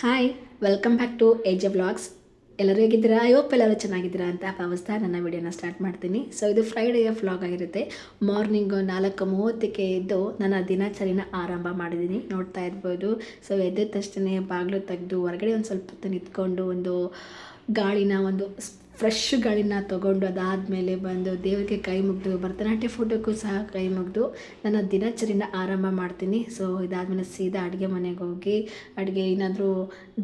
Hi welcome back to ಏಜ್ vlogs ಎಲ್ಲರೂ ಹೇಗಿದ್ದೀರಾ? ಐ ಹೋಪ್ ಎಲ್ಲರೂ ಚೆನ್ನಾಗಿದ್ದೀರಾ ಅಂತ ಭಾವಿಸ್ತಾ ನನ್ನ ವಿಡಿಯೋನ ಸ್ಟಾರ್ಟ್ ಮಾಡ್ತೀನಿ. ಸೊ ಇದು ಫ್ರೈಡೆಯ ವ್ಲಾಗ್ ಆಗಿರುತ್ತೆ. ಮಾರ್ನಿಂಗು ನಾಲ್ಕು ಮೂವತ್ತಕ್ಕೆ ಎದ್ದು ನನ್ನ ದಿನಾಚರಣೆ ಆರಂಭ ಮಾಡಿದ್ದೀನಿ. ನೋಡ್ತಾ ಇರ್ಬೋದು. ಸೊ ಎದ್ದ ತಕ್ಷಣ ಬಾಗಿಲು ತೆಗೆದು ಹೊರಗಡೆ ಒಂದು ಸ್ವಲ್ಪ ಹೊತ್ತು ನಿಂತ್ಕೊಂಡು ಒಂದು ಗಾಳಿನ ಒಂದು ಫ್ರೆಶ್ ಗಾಳಿನ ತೊಗೊಂಡು ಅದಾದಮೇಲೆ ಬಂದು ದೇವರಿಗೆ ಕೈ ಮುಗಿದು ಭರತನಾಟ್ಯ ಫೋಟೋಕ್ಕೂ ಸಹ ಕೈ ಮುಗಿದು ನನ್ನ ದಿನಚರಿನ ಆರಂಭ ಮಾಡ್ತೀನಿ. ಸೊ ಇದಾದಮೇಲೆ ಸೀದಾ ಅಡುಗೆ ಮನೆಗೆ ಹೋಗಿ ಅಡುಗೆ ಏನಾದರೂ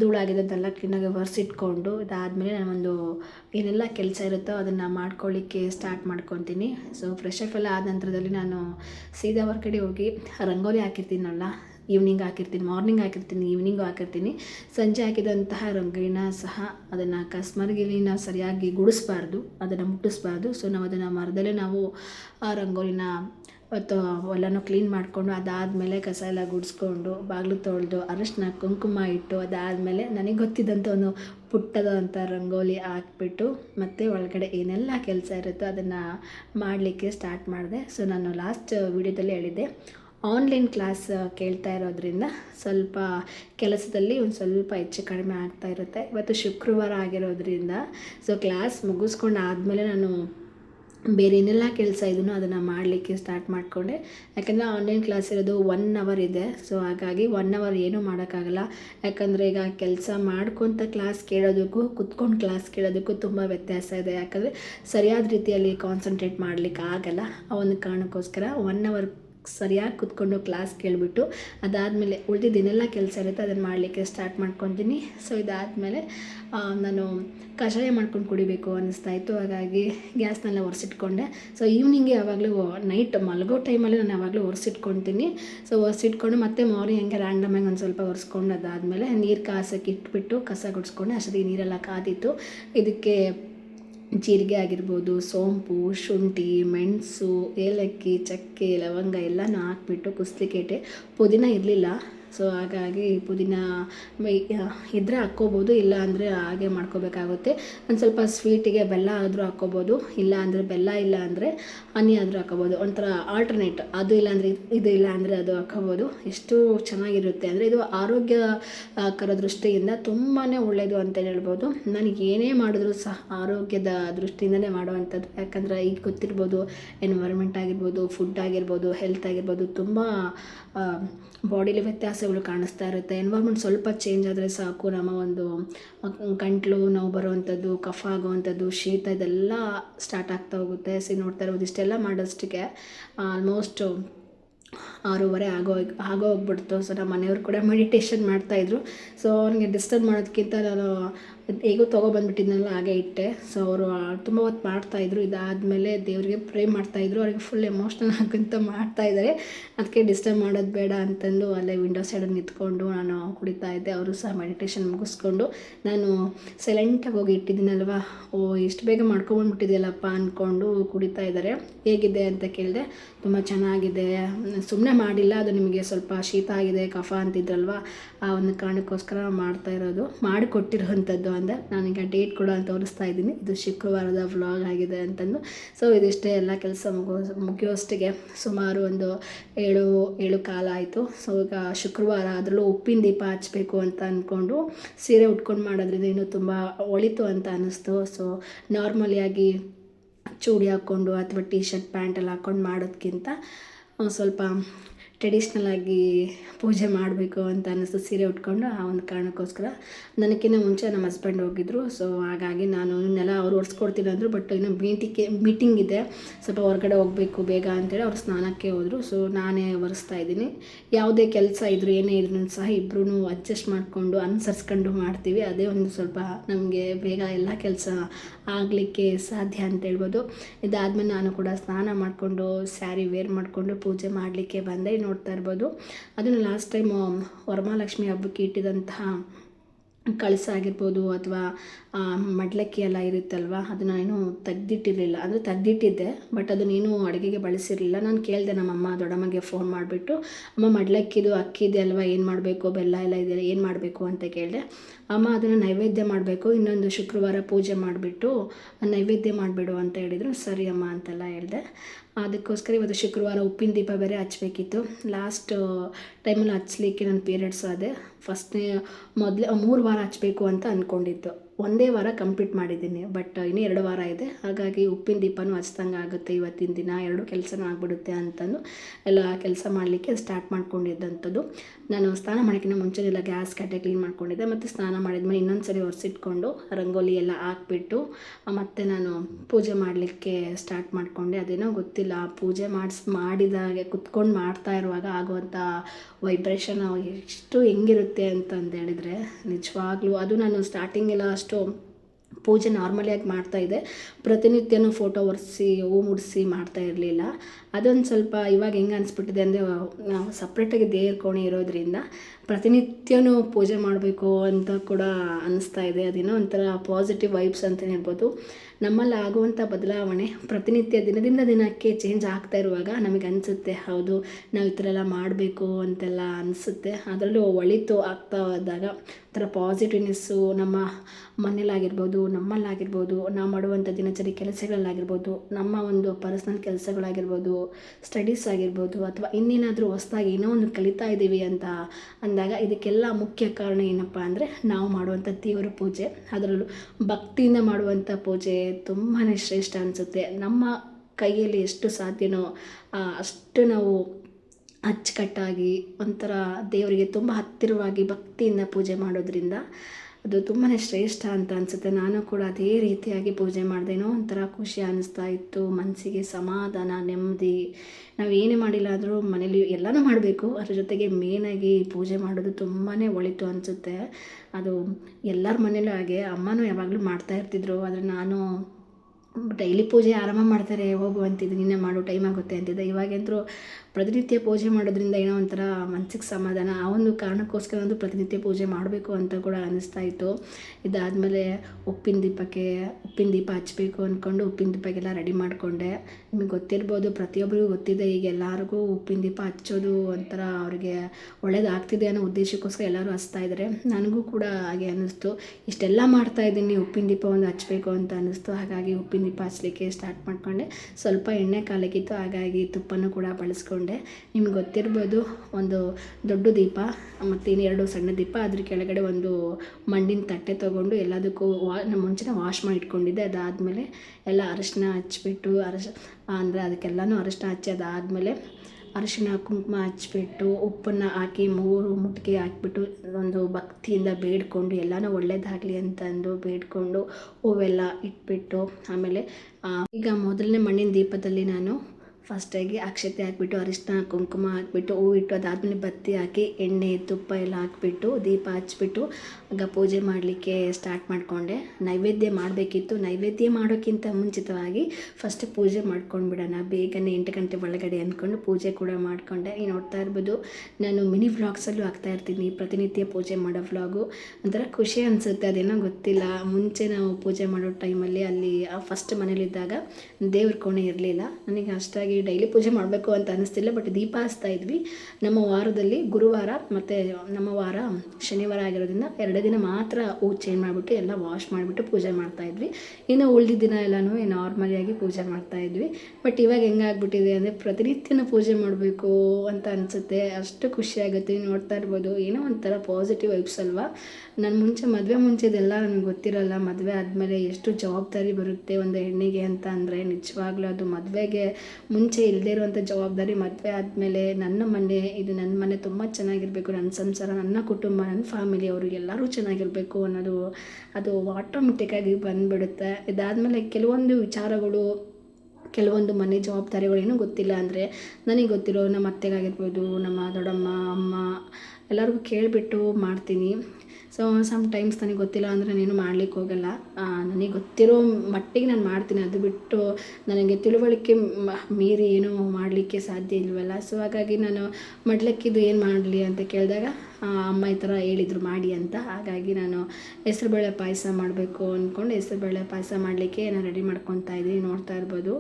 ಧೂಳಾಗಿದ್ದೆಲ್ಲ ಕ್ಲೀನಾಗಿ ಒರೆಸಿಟ್ಕೊಂಡು ಇದಾದಮೇಲೆ ನಾನೊಂದು ಏನೆಲ್ಲ ಕೆಲಸ ಇರುತ್ತೋ ಅದನ್ನು ಮಾಡ್ಕೊಳ್ಳಿಕ್ಕೆ ಸ್ಟಾರ್ಟ್ ಮಾಡ್ಕೊತೀನಿ. ಸೊ ಫ್ರೆಶ್ ಅಪ್ ಎಲ್ಲ ಆದ ನಂತರದಲ್ಲಿ ನಾನು ಸೀದಾ ಹೊರಗಡೆ ಹೋಗಿ ರಂಗೋಲಿ ಹಾಕಿರ್ತೀನಲ್ಲ ಈವ್ನಿಂಗ್ ಹಾಕಿರ್ತೀನಿ ಮಾರ್ನಿಂಗ್ ಹಾಕಿರ್ತೀನಿ ಈವ್ನಿಂಗು ಹಾಕಿರ್ತೀನಿ. ಸಂಜೆ ಹಾಕಿದಂತಹ ರಂಗೋಲಿನ ಸಹ ಅದನ್ನು ಕಸ್ಮರ್ಗೆ ನಾವು ಸರಿಯಾಗಿ ಗುಡಿಸ್ಬಾರ್ದು, ಅದನ್ನು ಮುಟ್ಟಿಸ್ಬಾರ್ದು. ಸೊ ನಾವು ಅದನ್ನು ಮರದಲ್ಲೇ ನಾವು ಆ ರಂಗೋಲಿನ ಮತ್ತು ಎಲ್ಲನೂ ಕ್ಲೀನ್ ಮಾಡಿಕೊಂಡು ಅದಾದಮೇಲೆ ಕಸ ಎಲ್ಲ ಗುಡಿಸ್ಕೊಂಡು ಬಾಗಿಲು ತೊಳೆದು ಅರಶಿನ, ಕುಂಕುಮ ಇಟ್ಟು ಅದಾದಮೇಲೆ ನನಗೆ ಗೊತ್ತಿದ್ದಂಥ ಒಂದು ಪುಟ್ಟದಂಥ ರಂಗೋಲಿ ಹಾಕ್ಬಿಟ್ಟು ಮತ್ತು ಒಳಗಡೆ ಏನೆಲ್ಲ ಕೆಲಸ ಇರುತ್ತೋ ಅದನ್ನು ಮಾಡಲಿಕ್ಕೆ ಸ್ಟಾರ್ಟ್ ಮಾಡಿದೆ. ಸೊ ನಾನು ಲಾಸ್ಟ್ ವಿಡಿಯೋದಲ್ಲಿ ಹೇಳಿದ್ದೆ. ಆನ್ಲೈನ್ ಕ್ಲಾಸ್ ಕೇಳ್ತಾ ಇರೋದ್ರಿಂದ ಸ್ವಲ್ಪ ಕೆಲಸದಲ್ಲಿ ಒಂದು ಸ್ವಲ್ಪ ಹೆಚ್ಚು ಕಡಿಮೆ ಆಗ್ತಾ ಇರುತ್ತೆ. ಇವತ್ತು ಶುಕ್ರವಾರ ಆಗಿರೋದ್ರಿಂದ ಸೊ ಕ್ಲಾಸ್ ಮುಗಿಸ್ಕೊಂಡು ಆದಮೇಲೆ ನಾನು ಬೇರೆ ಏನೆಲ್ಲ ಕೆಲಸ ಇದನ್ನು ಅದನ್ನು ಮಾಡಲಿಕ್ಕೆ ಸ್ಟಾರ್ಟ್ ಮಾಡಿಕೊಂಡೆ. ಯಾಕಂದರೆ ಆನ್ಲೈನ್ ಕ್ಲಾಸ್ ಇರೋದು ಒನ್ ಅವರ್ ಇದೆ ಸೊ ಹಾಗಾಗಿ ಒನ್ ಅವರ್ ಏನೂ ಮಾಡೋಕ್ಕಾಗಲ್ಲ. ಯಾಕಂದರೆ ಈಗ ಕೆಲಸ ಮಾಡ್ಕೊತ ಕ್ಲಾಸ್ ಕೇಳೋದಕ್ಕೂ, ಕುತ್ಕೊಂಡು ಕ್ಲಾಸ್ ಕೇಳೋದಕ್ಕೂ ತುಂಬ ವ್ಯತ್ಯಾಸ ಇದೆ. ಯಾಕಂದರೆ ಸರಿಯಾದ ರೀತಿಯಲ್ಲಿ ಕಾನ್ಸಂಟ್ರೇಟ್ ಮಾಡಲಿಕ್ಕೆ ಆಗಲ್ಲ. ಆ ಒಂದು ಕಾರಣಕ್ಕೋಸ್ಕರ ಒನ್ ಅವರ್ ಸರಿಯಾಗಿ ಕೂತ್ಕೊಂಡು ಕ್ಲಾಸ್ ಕೇಳಿಬಿಟ್ಟು ಅದಾದಮೇಲೆ ಉಳಿದಿದ್ದೇನೆಲ್ಲ ಕೆಲಸ ಇರುತ್ತೆ, ಅದನ್ನು ಮಾಡಲಿಕ್ಕೆ ಸ್ಟಾರ್ಟ್ ಮಾಡ್ಕೊತೀನಿ. ಸೊ ಇದಾದಮೇಲೆ ನಾನು ಕಷಾಯ ಮಾಡ್ಕೊಂಡು ಕುಡಿಬೇಕು ಇತ್ತು. ಹಾಗಾಗಿ ಗ್ಯಾಸ್ನೆಲ್ಲ ಒರೆಸಿಟ್ಕೊಂಡೆ. ಸೊ ಈವ್ನಿಂಗ್ ಯಾವಾಗಲೂ ನೈಟ್ ಮಲಗೋ ಟೈಮಲ್ಲಿ ನಾನು ಯಾವಾಗಲೂ ಒರೆಸಿಟ್ಕೊತೀನಿ. ಸೊ ಒರೆಸಿಟ್ಕೊಂಡು ಮತ್ತೆ ಮಾರ್ನಿಂಗ್ ಹಂಗೆ ರ್ಯಾಂಡಮಾಗಿ ಒಂದು ಸ್ವಲ್ಪ ಒರೆಸ್ಕೊಂಡು ಅದಾದಮೇಲೆ ನೀರು ಕಾಸಕ್ಕೆ ಇಟ್ಬಿಟ್ಟು ಕಸ ಗುಡಿಸ್ಕೊಂಡು. ಅಷ್ಟೊತ್ತಿಗೆ ನೀರೆಲ್ಲ ಕಾದಿತ್ತು. ಇದಕ್ಕೆ ಜೀರಿಗೆ ಆಗಿರ್ಬೋದು ಸೋಂಪು ಶುಂಠಿ ಮೆಣಸು ಏಲಕ್ಕಿ ಚಕ್ಕೆ ಲವಂಗ ಎಲ್ಲನೂ ಹಾಕ್ಬಿಟ್ಟು ಇಟ್ಟೆ. ಪುದೀನ ಇರಲಿಲ್ಲ. ಸೊ ಹಾಗಾಗಿ ಪುದೀನ ಇದ್ದರೆ ಹಾಕ್ಕೋಬೋದು, ಇಲ್ಲ ಅಂದರೆ ಹಾಗೆ ಮಾಡ್ಕೋಬೇಕಾಗುತ್ತೆ. ಒಂದು ಸ್ವಲ್ಪ ಸ್ವೀಟಿಗೆ ಬೆಲ್ಲ ಆದರೂ ಹಾಕ್ಕೋಬೋದು, ಇಲ್ಲ ಅಂದರೆ ಬೆಲ್ಲ ಇಲ್ಲ ಅಂದರೆ ಹನಿ ಆದರೂ ಹಾಕ್ಕೋಬೋದು. ಒಂಥರ ಆಲ್ಟರ್ನೇಟ್ ಅದು ಇಲ್ಲ ಅಂದರೆ ಇದು ಇಲ್ಲ ಅಂದರೆ ಅದು ಹಾಕ್ಕೋಬೋದು. ಎಷ್ಟು ಚೆನ್ನಾಗಿರುತ್ತೆ ಅಂದರೆ ಇದು ಆರೋಗ್ಯಕರ ದೃಷ್ಟಿಯಿಂದ ತುಂಬಾ ಒಳ್ಳೆಯದು ಅಂತ ಹೇಳ್ಬೋದು. ನನಗೆ ಏನೇ ಮಾಡಿದ್ರು ಸಹ ಆರೋಗ್ಯದ ದೃಷ್ಟಿಯಿಂದಲೇ ಮಾಡುವಂಥದ್ದು. ಯಾಕಂದರೆ ಈಗ ಗೊತ್ತಿರ್ಬೋದು ಎನ್ವೈರ್ಮೆಂಟ್ ಆಗಿರ್ಬೋದು ಫುಡ್ ಆಗಿರ್ಬೋದು ಹೆಲ್ತ್ ಆಗಿರ್ಬೋದು, ತುಂಬ ಬಾಡಿಲಿ ವ್ಯತ್ಯಾಸಗಳು ಕಾಣಿಸ್ತಾ ಇರುತ್ತೆ. ಎನ್ವೈರ್ಮೆಂಟ್ ಸ್ವಲ್ಪ ಚೇಂಜ್ ಆದರೆ ಸಾಕು. ನಮ್ಮ ಒಂದು ಗಂಟ್ಲು ನೋವು ಬರುವಂಥದ್ದು, ಕಫ ಆಗುವಂಥದ್ದು, ಶೀತ ಇದೆಲ್ಲ ಸ್ಟಾರ್ಟ್ ಆಗ್ತಾ ಹೋಗುತ್ತೆ. ಸಿ ನೋಡ್ತಾ ಇರ್ಬೋದು. ಇಷ್ಟೆಲ್ಲ ಮಾಡೋಷ್ಟಕ್ಕೆ ಆಲ್ಮೋಸ್ಟು ಆರೂವರೆ ಆಗೋ ಆಗೋ ಸೊ ನಮ್ಮ ಮನೆಯವರು ಕೂಡ ಮೆಡಿಟೇಷನ್ ಮಾಡ್ತಾಯಿದ್ರು ಸೊ ಅವ್ರಿಗೆ ಡಿಸ್ಟರ್ಬ್ ಮಾಡೋದಕ್ಕಿಂತ ನಾನು ಹೇಗೋ ತೊಗೊಬಂದ್ಬಿಟ್ಟಿದ್ನಲ್ಲ, ಹಾಗೆ ಇಟ್ಟೆ. ಸೊ ಅವರು ತುಂಬ ಹೊತ್ತು ಮಾಡ್ತಾಯಿದ್ರು ಇದಾದಮೇಲೆ ದೇವರಿಗೆ ಪ್ರೇ ಮಾಡ್ತಾಯಿದ್ರು ಅವ್ರಿಗೆ ಫುಲ್ ಎಮೋಷ್ನಲ್ ಮಾಡ್ತಾ ಮಾಡ್ತಾಯಿದ್ದಾರೆ ಅದಕ್ಕೆ ಡಿಸ್ಟರ್ಬ್ ಮಾಡೋದು ಬೇಡ ಅಂತಂದು ಅಲ್ಲೇ ವಿಂಡೋ ಸೈಡಲ್ಲಿ ನಿಂತ್ಕೊಂಡು ನಾನು ಕುಡಿತಾ ಇದ್ದೆ. ಅವರು ಸಹ ಮೆಡಿಟೇಷನ್ ಮುಗಿಸ್ಕೊಂಡು. ನಾನು ಸೈಲೆಂಟಾಗಿ ಹೋಗಿ ಇಟ್ಟಿದ್ದೀನಲ್ವ? ಓ, ಇಷ್ಟು ಬೇಗ ಮಾಡ್ಕೊಬಂದ್ಬಿಟ್ಟಿದೆಯಲ್ಲಪ್ಪ ಅಂದ್ಕೊಂಡು ಕುಡಿತಾ ಇದ್ದಾರೆ ಹೇಗಿದೆ ಅಂತ ಕೇಳಿದೆ. ತುಂಬ ಚೆನ್ನಾಗಿದೆ. ಸುಮ್ಮನೆ ಮಾಡಿಲ್ಲ, ಅದು ನಿಮಗೆ ಸ್ವಲ್ಪ ಶೀತ ಆಗಿದೆ, ಕಫ ಅಂತಿದ್ರಲ್ವ? ಆ ಒಂದು ಕಾರಣಕ್ಕೋಸ್ಕರ ಮಾಡ್ತಾ ಇರೋದು. ಮಾಡಿಕೊಟ್ಟಿರೋವಂಥದ್ದು ಅಂದರೆ ನನಗೆ ಡೇಟ್ ಕೂಡ ತೋರಿಸ್ತಾ ಇದ್ದೀನಿ. ಇದು ಶುಕ್ರವಾರದ ವ್ಲಾಗ್ ಆಗಿದೆ ಅಂತಂದು. ಸೊ ಇದಿಷ್ಟೇ ಎಲ್ಲ ಕೆಲಸ ಮುಗೋ, ಮುಗಿಯೋಷ್ಟಿಗೆ ಸುಮಾರು ಒಂದು ಏಳು ಏಳು ಕಾಲ ಆಯಿತು. ಸೊ ಈಗ ಶುಕ್ರವಾರ ಅದರಲ್ಲೂ ಉಪ್ಪಿನ ದೀಪ ಹಚ್ಚಬೇಕು ಅಂತ ಅಂದ್ಕೊಂಡು ಸೀರೆ ಉಟ್ಕೊಂಡು ಮಾಡೋದ್ರಿಂದ ಇನ್ನೂ ತುಂಬ ಒಳಿತು ಅಂತ ಅನ್ನಿಸ್ತು ಸೊ ನಾರ್ಮಲಿಯಾಗಿ ಚೂಡಿ ಹಾಕ್ಕೊಂಡು ಅಥವಾ ಟಿ ಶರ್ಟ್ ಪ್ಯಾಂಟೆಲ್ಲ ಹಾಕ್ಕೊಂಡು ಮಾಡೋದಕ್ಕಿಂತ ಸ್ವಲ್ಪ ಟ್ರೆಡಿಷ್ನಲ್ ಆಗಿ ಪೂಜೆ ಮಾಡಬೇಕು ಅಂತ ಅನ್ನಿಸ್ತು, ಸೀರೆ ಉಟ್ಕೊಂಡು ಆ ಒಂದು ಕಾರಣಕ್ಕೋಸ್ಕರ. ನನಗಿನ್ನ ಮುಂಚೆ ನಮ್ಮ ಹಸ್ಬೆಂಡ್ ಹೋಗಿದ್ರು ಸೊ ಹಾಗಾಗಿ ನಾನು ಇನ್ನೆಲ್ಲ ಅವ್ರು ಒರೆಸ್ಕೊಡ್ತೀನಿ ಅಂದರು ಬಟ್ ಇನ್ನು ಮೀಟಿಗೆ ಮೀಟಿಂಗ್ ಇದೆ. ಸ್ವಲ್ಪ ಹೊರಗಡೆ ಹೋಗಬೇಕು, ಬೇಗ ಅಂತೇಳಿ ಅವ್ರು ಸ್ನಾನಕ್ಕೆ ಹೋದರು. ಸೊ ನಾನೇ ಒರೆಸ್ತಾ ಇದ್ದೀನಿ. ಯಾವುದೇ ಕೆಲಸ ಇದ್ರು, ಏನೇ ಇದ್ರು ಸಹ ಇಬ್ಬರೂ ಅಡ್ಜಸ್ಟ್ ಮಾಡಿಕೊಂಡು ಅನುಸರಿಸ್ಕೊಂಡು ಮಾಡ್ತೀವಿ. ಅದೇ ಒಂದು ಸ್ವಲ್ಪ ನಮಗೆ ಬೇಗ ಎಲ್ಲ ಕೆಲಸ ಆಗಲಿಕ್ಕೆ ಸಾಧ್ಯ ಅಂತ ಹೇಳ್ಬೋದು. ಇದಾದಮೇಲೆ ನಾನು ಕೂಡ ಸ್ನಾನ ಮಾಡಿಕೊಂಡು ಸ್ಯಾರಿ ವೇರ್ ಮಾಡಿಕೊಂಡು ಪೂಜೆ ಮಾಡಲಿಕ್ಕೆ ಬಂದೆ. ನೋಡ್ತಾ ಇರ್ಬೋದು. ಅದನ್ನು ಲಾಸ್ಟ್ ಟೈಮ್ ವರಮಹಾಲಕ್ಷ್ಮಿ ಹಬ್ಬಕ್ಕೆ ಇಟ್ಟಿದಂತಹ ಕಳಸ ಆಗಿರ್ಬೋದು ಅಥವಾ ಮಡ್ಲಕ್ಕಿ ಎಲ್ಲ ಇರುತ್ತಲ್ವ, ಅದನ್ನ ಏನು ತೆಗ್ದಿಟ್ಟಿರಲಿಲ್ಲ. ಅಂದರೆ ತೆಗ್ದಿಟ್ಟಿದ್ದೆ ಬಟ್ ಅದನ್ನೇನು ಅಡುಗೆಗೆ ಬಳಸಿರಲಿಲ್ಲ. ನಾನು ಕೇಳಿದೆ ನಮ್ಮಮ್ಮ, ದೊಡ್ಡಮ್ಮಗೆ ಫೋನ್ ಮಾಡಿಬಿಟ್ಟು, ಅಮ್ಮ, ಮಡ್ಲಕ್ಕಿದು ಅಕ್ಕಿದೆ ಅಲ್ವಾ, ಏನು ಮಾಡಬೇಕು, ಬೆಲ್ಲ ಎಲ್ಲ ಇದೆ, ಏನು ಮಾಡಬೇಕು? ಅಂತ ಕೇಳಿದೆ. ಅಮ್ಮ, ಅದನ್ನು ನೈವೇದ್ಯ ಮಾಡಬೇಕು, ಇನ್ನೊಂದು ಶುಕ್ರವಾರ ಪೂಜೆ ಮಾಡಿಬಿಟ್ಟು, ನೈವೇದ್ಯ ಮಾಡಿಬಿಡು ಅಂತ ಹೇಳಿದರು. ಸರಿ ಅಮ್ಮ, ಅಂತೆಲ್ಲ ಹೇಳಿದೆ. ಅದಕ್ಕೋಸ್ಕರ ಇವತ್ತು ಶುಕ್ರವಾರ ಉಪ್ಪಿನ ದೀಪ ಬೇರೆ ಹಚ್ಬೇಕಿತ್ತು. ಲಾಸ್ಟ್ ಟೈಮಲ್ಲಿ ಹಚ್ಲಿಕ್ಕೆ ನನ್ನ ಪೀರಿಯಡ್ಸ್ ಆದೆ. ಫಸ್ಟ್ನೇ ಮೊದಲೇ ಮೂರು ವಾರ ಹಚ್ಚಬೇಕು ಅಂತ ಅಂದ್ಕೊಂಡಿದ್ದು ಒಂದೇ ವಾರ ಕಂಪ್ಲೀಟ್ ಮಾಡಿದ್ದೀನಿ ಬಟ್ ಇನ್ನೂ ಎರಡು ವಾರ ಇದೆ. ಹಾಗಾಗಿ ಉಪ್ಪಿನ ದೀಪನೂ ಹಚ್ದಂಗೆ ಆಗುತ್ತೆ, ಇವತ್ತಿನ ದಿನ ಎರಡು ಕೆಲಸನೂ ಆಗಿಬಿಡುತ್ತೆ ಅಂತಂದು ಎಲ್ಲ ಕೆಲಸ ಮಾಡಲಿಕ್ಕೆ ಸ್ಟಾರ್ಟ್ ಮಾಡ್ಕೊಂಡಿದ್ದಂಥದ್ದು. ನಾನು ಸ್ನಾನ ಮಾಡೋಕ್ಕಿಂತ ಮುಂಚೆನೆಲ್ಲ ಗ್ಯಾಸ್ ಕಟ್ಟೆ ಕ್ಲೀನ್ ಮಾಡ್ಕೊಂಡಿದ್ದೆ, ಮತ್ತು ಸ್ನಾನ ಮಾಡಿದ್ಮೇಲೆ ಇನ್ನೊಂದು ಸರಿ ಒರೆಸಿಟ್ಕೊಂಡು ರಂಗೋಲಿ ಎಲ್ಲ ಹಾಕ್ಬಿಟ್ಟು, ಮತ್ತು ನಾನು ಪೂಜೆ ಮಾಡಲಿಕ್ಕೆ ಸ್ಟಾರ್ಟ್ ಮಾಡಿಕೊಂಡೆ. ಅದೇನೋ ಗೊತ್ತಿಲ್ಲ, ಪೂಜೆ ಮಾಡಿಸ್ ಮಾಡಿದಾಗೆ ಕುತ್ಕೊಂಡು ಮಾಡ್ತಾ ಇರುವಾಗ ಆಗುವಂಥ ವೈಬ್ರೇಷನ್ ಎಷ್ಟು ಹೆಂಗಿರುತ್ತೆ ಅಂತಂದು ಹೇಳಿದರೆ, ನಿಜವಾಗ್ಲೂ ಅದು ನಾನು ಸ್ಟಾರ್ಟಿಂಗ್ ಎಲ್ಲ ಅಷ್ಟು ಪೂಜೆ ನಾರ್ಮಲಿಯಾಗಿ ಮಾಡ್ತಾಯಿದ್ದೆ ಪ್ರತಿನಿತ್ಯನೂ ಫೋಟೋ ಒರೆಸಿ, ಹೂ ಮುಡಿಸಿ ಮಾಡ್ತಾ ಇರಲಿಲ್ಲ. ಅದೊಂದು ಸ್ವಲ್ಪ ಇವಾಗ ಹೆಂಗೆ ಅನಿಸ್ಬಿಟ್ಟಿದೆ ಅಂದರೆ, ನಾವು ಸಪ್ರೇಟಾಗಿ ದೇವ್ರ ಕೋಣೆ ಇರೋದ್ರಿಂದ ಪ್ರತಿನಿತ್ಯನೂ ಪೂಜೆ ಮಾಡಬೇಕು ಅಂತ ಕೂಡ ಅನ್ನಿಸ್ತಾ ಇದೆ. ಅದೇನೋ ಒಂಥರ ಪಾಸಿಟಿವ್ ವೈಬ್ಸ್ ಅಂತಲೇ ಹೇಳ್ಬೋದು. ನಮ್ಮಲ್ಲಿ ಆಗುವಂಥ ಬದಲಾವಣೆ ಪ್ರತಿನಿತ್ಯ ದಿನದಿಂದ ದಿನಕ್ಕೆ ಚೇಂಜ್ ಆಗ್ತಾ ಇರುವಾಗ ನಮಗೆ ಅನಿಸುತ್ತೆ, ಹೌದು, ನಾವು ಈ ಥರ ಎಲ್ಲ ಮಾಡಬೇಕು ಅಂತೆಲ್ಲ ಅನಿಸುತ್ತೆ. ಅದರಲ್ಲೂ ಒಳಿತು ಆಗ್ತಾ ಹೋದಾಗ ಒಂಥರ ಪಾಸಿಟಿವ್ನೆಸ್ಸು ನಮ್ಮ ಮನೇಲಾಗಿರ್ಬೋದು, ನಮ್ಮಲ್ಲಾಗಿರ್ಬೋದು, ನಾವು ಮಾಡುವಂಥ ದಿನಚರಿ ಕೆಲಸಗಳಲ್ಲಾಗಿರ್ಬೋದು, ನಮ್ಮ ಒಂದು ಪರ್ಸ್ನಲ್ ಕೆಲಸಗಳಾಗಿರ್ಬೋದು ಸ್ಟಡೀಸ್ ಆಗಿರ್ಬೋದು, ಅಥವಾ ಇನ್ನೇನಾದರೂ ಹೊಸ್ದಾಗಿ ಏನೋ ಒಂದು ಕಲಿತಾ ಇದ್ದೀವಿ ಅಂತ ಅಂದಾಗ ಇದಕ್ಕೆಲ್ಲ ಮುಖ್ಯ ಕಾರಣ ಏನಪ್ಪ ಅಂದರೆ ನಾವು ಮಾಡುವಂಥ ದೇವರ ಪೂಜೆ. ಅದರಲ್ಲೂ ಭಕ್ತಿಯಿಂದ ಮಾಡುವಂಥ ಪೂಜೆ ತುಂಬಾ ಶ್ರೇಷ್ಠ ಅನಿಸುತ್ತೆ. ನಮ್ಮ ಕೈಯಲ್ಲಿ ಎಷ್ಟು ಸಾಧ್ಯನೋ ಅಷ್ಟು ನಾವು ಅಚ್ಚುಕಟ್ಟಾಗಿ ಒಂಥರ ದೇವರಿಗೆ ತುಂಬ ಹತ್ತಿರವಾಗಿ ಭಕ್ತಿಯಿಂದ ಪೂಜೆ ಮಾಡೋದ್ರಿಂದ ಅದು ತುಂಬಾ ಶ್ರೇಷ್ಠ ಅಂತ ಅನಿಸುತ್ತೆ. ನಾನು ಕೂಡ ಅದೇ ರೀತಿಯಾಗಿ ಪೂಜೆ ಮಾಡಿದೇನೋ ಒಂಥರ ಖುಷಿ ಅನ್ನಿಸ್ತಾ ಇತ್ತು. ಮನಸ್ಸಿಗೆ ಸಮಾಧಾನ, ನೆಮ್ಮದಿ. ನಾವು ಏನೇ ಮಾಡಿಲ್ಲ ಆದರೂ ಮನೇಲಿ ಎಲ್ಲನೂ ಮಾಡಬೇಕು. ಅದ್ರ ಜೊತೆಗೆ ಮೇನಾಗಿ ಪೂಜೆ ಮಾಡೋದು ತುಂಬಾ ಒಳಿತು ಅನಿಸುತ್ತೆ. ಅದು ಎಲ್ಲರ ಮನೇಲೂ ಹಾಗೆ. ಅಮ್ಮನೂ ಯಾವಾಗಲೂ ಮಾಡ್ತಾ ಇರ್ತಿದ್ರು. ಆದರೆ ನಾನು ಡೈಲಿ ಪೂಜೆ ಆರಾಮ ಮಾಡ್ತಾರೆ, ಹೋಗು ಅಂತಿದ್ದು. ನಿನ್ನೆ ಮಾಡು ಟೈಮ್ ಆಗುತ್ತೆ ಅಂತಿದ್ದೆ. ಇವಾಗಂತರೂ ಪ್ರತಿನಿತ್ಯ ಪೂಜೆ ಮಾಡೋದ್ರಿಂದ ಏನೋ ಒಂಥರ ಮನಸ್ಸಿಗೆ ಸಮಾಧಾನ, ಆ ಒಂದು ಕಾರಣಕ್ಕೋಸ್ಕರ ಒಂದು ಪ್ರತಿನಿತ್ಯ ಪೂಜೆ ಮಾಡಬೇಕು ಅಂತ ಕೂಡ ಅನ್ನಿಸ್ತಾ ಇತ್ತು. ಇದಾದಮೇಲೆ ಉಪ್ಪಿನ ದೀಪಕ್ಕೆ, ಉಪ್ಪಿನ ದೀಪ ಹಚ್ಚಬೇಕು ಅಂದ್ಕೊಂಡು ಉಪ್ಪಿನ ದೀಪಕ್ಕೆಲ್ಲ ರೆಡಿ ಮಾಡಿಕೊಂಡೆ. ನಿಮಗೆ ಗೊತ್ತಿರ್ಬೋದು, ಪ್ರತಿಯೊಬ್ಬರಿಗೂ ಗೊತ್ತಿದೆ, ಈಗ ಎಲ್ಲರಿಗೂ ಉಪ್ಪಿನ ದೀಪ ಹಚ್ಚೋದು ಒಂಥರ ಅವ್ರಿಗೆ ಒಳ್ಳೇದಾಗ್ತಿದೆ ಅನ್ನೋ ಉದ್ದೇಶಕ್ಕೋಸ್ಕರ ಎಲ್ಲರೂ ಹಚ್ತಾ ಇದ್ದಾರೆ ನನಗೂ ಕೂಡ ಹಾಗೆ ಅನ್ನಿಸ್ತು. ಇಷ್ಟೆಲ್ಲ ಮಾಡ್ತಾ ಇದ್ದೀನಿ, ಉಪ್ಪಿನ ದೀಪ ಒಂದು ಹಚ್ಚಬೇಕು ಅಂತ ಅನ್ನಿಸ್ತು. ಹಾಗಾಗಿ ಉಪ್ಪಿನ ದೀಪ ಹಚ್ಚಲಿಕ್ಕೆ ಸ್ಟಾರ್ಟ್ ಮಾಡಿಕೊಂಡೆ. ಸ್ವಲ್ಪ ಎಣ್ಣೆ ಕಾಲಕ್ಕಿತ್ತು ಹಾಗಾಗಿ ತುಪ್ಪನೂ ಕೂಡ ಬಳಸ್ಕೊಂಡೆ. ನಿಮ್ಗೆ ಗೊತ್ತಿರ್ಬೋದು, ಒಂದು ದೊಡ್ಡ ದೀಪ, ಮತ್ತು ಇನ್ನೆರಡು ಸಣ್ಣ ದೀಪ, ಅದ್ರ ಕೆಳಗಡೆ ಒಂದು ಮಣ್ಣಿನ ತಟ್ಟೆ ತೊಗೊಂಡು ಎಲ್ಲದಕ್ಕೂ ವಾ ಮುಂಚೆನೇ ವಾಶ್ ಮಾಡಿ ಇಟ್ಕೊಂಡಿದ್ದೆ ಅದಾದಮೇಲೆ ಎಲ್ಲ ಅರಶಿನ ಹಚ್ಬಿಟ್ಟು, ಅರಶ, ಅಂದರೆ ಅದಕ್ಕೆಲ್ಲನೂ ಅರಶಿನ ಹಚ್ಚಿ, ಅದಾದಮೇಲೆ ಅರಶಿನ, ಕುಂಕುಮ ಹಚ್ಬಿಟ್ಟು, ಉಪ್ಪನ್ನು ಹಾಕಿ, ಮೂರು ಮುಟ್ಟಿಗೆ ಹಾಕ್ಬಿಟ್ಟು, ಒಂದು ಭಕ್ತಿಯಿಂದ ಬೇಡ್ಕೊಂಡು, ಎಲ್ಲನೂ ಒಳ್ಳೇದಾಗಲಿ ಅಂತಂದು ಬೇಡ್ಕೊಂಡು, ಹೂವೆಲ್ಲ ಇಟ್ಬಿಟ್ಟು, ಆಮೇಲೆ ಈಗ ಮೊದಲನೇ ಮಣ್ಣಿನ ದೀಪದಲ್ಲಿ ನಾನು ಫಸ್ಟಾಗಿ ಅಕ್ಷತೆ ಹಾಕ್ಬಿಟ್ಟು, ಅರಿಶಿನ ಕುಂಕುಮ ಹಾಕ್ಬಿಟ್ಟು ಇಟ್ಟು, ಅದಾದಮೇಲೆ ಬತ್ತಿ ಹಾಕಿ, ಎಣ್ಣೆ, ತುಪ್ಪ ಎಲ್ಲ ಹಾಕ್ಬಿಟ್ಟು, ದೀಪ ಹಚ್ಬಿಟ್ಟು ಆಗ ಪೂಜೆ ಮಾಡಲಿಕ್ಕೆ ಸ್ಟಾರ್ಟ್ ಮಾಡಿಕೊಂಡೆ. ನೈವೇದ್ಯ ಮಾಡಬೇಕಿತ್ತು. ನೈವೇದ್ಯ ಮಾಡೋಕ್ಕಿಂತ ಮುಂಚಿತವಾಗಿ ಫಸ್ಟ್ ಪೂಜೆ ಮಾಡ್ಕೊಂಡು ಬಿಡೋಣ. ಬೇಗನೆ ಎಂಟು ಗಂಟೆ ಒಳಗಡೆ ಅಂದ್ಕೊಂಡು ಪೂಜೆ ಕೂಡ ಮಾಡಿಕೊಂಡೆ. ಈಗ ನೋಡ್ತಾ ಇರ್ಬೋದು, ನಾನು ಮಿನಿ ವ್ಲಾಗ್ಸಲ್ಲೂ ಇರ್ತೀನಿ. ಪ್ರತಿನಿತ್ಯ ಪೂಜೆ ಮಾಡೋ ವ್ಲಾಗು. ಒಂಥರ ಖುಷಿ ಅನಿಸುತ್ತೆ. ಅದೇನೋ ಗೊತ್ತಿಲ್ಲ. ಮುಂಚೆ ನಾವು ಪೂಜೆ ಮಾಡೋ ಟೈಮಲ್ಲಿ ಅಲ್ಲಿ ಫಸ್ಟ್ ಮನೇಲಿದ್ದಾಗ ದೇವ್ರ ಕೋಣೆ ಇರಲಿಲ್ಲ. ನನಗೆ ಅಷ್ಟಾಗಿ ಡೈಲಿ ಪೂಜೆ ಮಾಡಬೇಕು ಅಂತ ಅನ್ನಿಸ್ತಿಲ್ಲ ಬಟ್ ದೀಪ ಹಚ್ತಾ ಇದ್ವಿ. ನಮ್ಮ ವಾರದಲ್ಲಿ ಗುರುವಾರ ಮತ್ತು ನಮ್ಮ ವಾರ ಶನಿವಾರ ಆಗಿರೋದ್ರಿಂದ ಎರಡೇ ದಿನ ಮಾತ್ರ ಹೂ ಚೇಂಜ್ ಮಾಡಿಬಿಟ್ಟು ಎಲ್ಲ ವಾಶ್ ಮಾಡಿಬಿಟ್ಟು ಪೂಜೆ ಮಾಡ್ತಾ ಇದ್ವಿ. ಇನ್ನು ಉಳಿದ ದಿನ ಎಲ್ಲನೂ ನಾರ್ಮಲಿಯಾಗಿ ಪೂಜೆ ಮಾಡ್ತಾ ಇದ್ವಿ. ಬಟ್ ಇವಾಗ ಹೆಂಗಾಗ್ಬಿಟ್ಟಿದೆ ಅಂದರೆ ಪ್ರತಿನಿತ್ಯನೂ ಪೂಜೆ ಮಾಡಬೇಕು ಅಂತ ಅನಿಸುತ್ತೆ. ಅಷ್ಟು ಖುಷಿ ಆಗುತ್ತೆ ನೋಡ್ತಾ ಇರ್ಬೋದು. ಏನೋ ಒಂಥರ ಪಾಸಿಟಿವ್ ವೈಬ್ಸ್ ಅಲ್ವಾ? ನಾನು ಮುಂಚೆ ಮದುವೆ ಮುಂಚೆ ಇದೆಲ್ಲ ನನಗೆ ಗೊತ್ತಿರಲ್ಲ, ಮದುವೆ ಆದಮೇಲೆ ಎಷ್ಟು ಜವಾಬ್ದಾರಿ ಬರುತ್ತೆ ಒಂದು ಹೆಣ್ಣಿಗೆ ಅಂತ ಅಂದರೆ. ನಿಜವಾಗ್ಲೂ ಅದು ಮದುವೆಗೆ ಮುಂಚೆ ಇಲ್ಲದೇ ಇರುವಂಥ ಜವಾಬ್ದಾರಿ ಮದುವೆ ಆದಮೇಲೆ ನನ್ನ ಮನೆ, ಇದು ನನ್ನ ಮನೆ ತುಂಬ ಚೆನ್ನಾಗಿರಬೇಕು. ನನ್ನ ಸಂಸಾರ, ನನ್ನ ಕುಟುಂಬ, ನನ್ನ ಫ್ಯಾಮಿಲಿ ಅವರು ಎಲ್ಲರೂ ಚೆನ್ನಾಗಿರಬೇಕು ಅನ್ನೋದು, ಅದು ಆಟೋಮೆಟಿಕ್ಕಾಗಿ ಬಂದುಬಿಡುತ್ತೆ. ಇದಾದಮೇಲೆ ಕೆಲವೊಂದು ವಿಚಾರಗಳು, ಕೆಲವೊಂದು ಮನೆ ಜವಾಬ್ದಾರಿಗಳೇನೂ ಗೊತ್ತಿಲ್ಲ ಅಂದರೆ ನನಗೆ ಗೊತ್ತಿರೋ ನಮ್ಮ ಅತ್ತೆಗಾಗಿರ್ಬೋದು, ನಮ್ಮ ದೊಡ್ಡಮ್ಮ, ಅಮ್ಮ ಎಲ್ಲರಿಗೂ ಕೇಳಿಬಿಟ್ಟು ಮಾಡ್ತೀನಿ. ಸೊ ಸಮ್ ಟೈಮ್ಸ್ ನನಗೆ ಗೊತ್ತಿಲ್ಲ ಅಂದರೆ ನೀನು ಮಾಡ್ಲಿಕ್ಕೆ ಹೋಗಲ್ಲ. ನನಗೆ ಗೊತ್ತಿರೋ ಮಟ್ಟಿಗೆ ನಾನು ಮಾಡ್ತೀನಿ. ಅದು ಬಿಟ್ಟು ನನಗೆ ತಿಳುವಳಿಕೆ ಮೀರಿ ಏನೂ ಮಾಡಲಿಕ್ಕೆ ಸಾಧ್ಯ ಇಲ್ವಲ್ಲ? ಸೊ ಹಾಗಾಗಿ ನಾನು ಮಡ್ಲಕ್ಕಿದು ಏನು ಮಾಡಲಿ ಅಂತ ಕೇಳಿದಾಗ ಅಮ್ಮ ಈ ಥರ ಹೇಳಿದರು ಮಾಡಿ ಅಂತ. ಹಾಗಾಗಿ ನಾನು ಹೆಸರುಬೇಳೆ ಪಾಯಸ ಮಾಡಬೇಕು ಅಂದ್ಕೊಂಡು ಹೆಸರುಬೇಳೆ ಪಾಯಸ ಮಾಡಲಿಕ್ಕೆ ನಾನು ರೆಡಿ ಮಾಡ್ಕೊತಾ ಇದ್ದೀನಿ ನೋಡ್ತಾ ಇರ್ಬೋದು.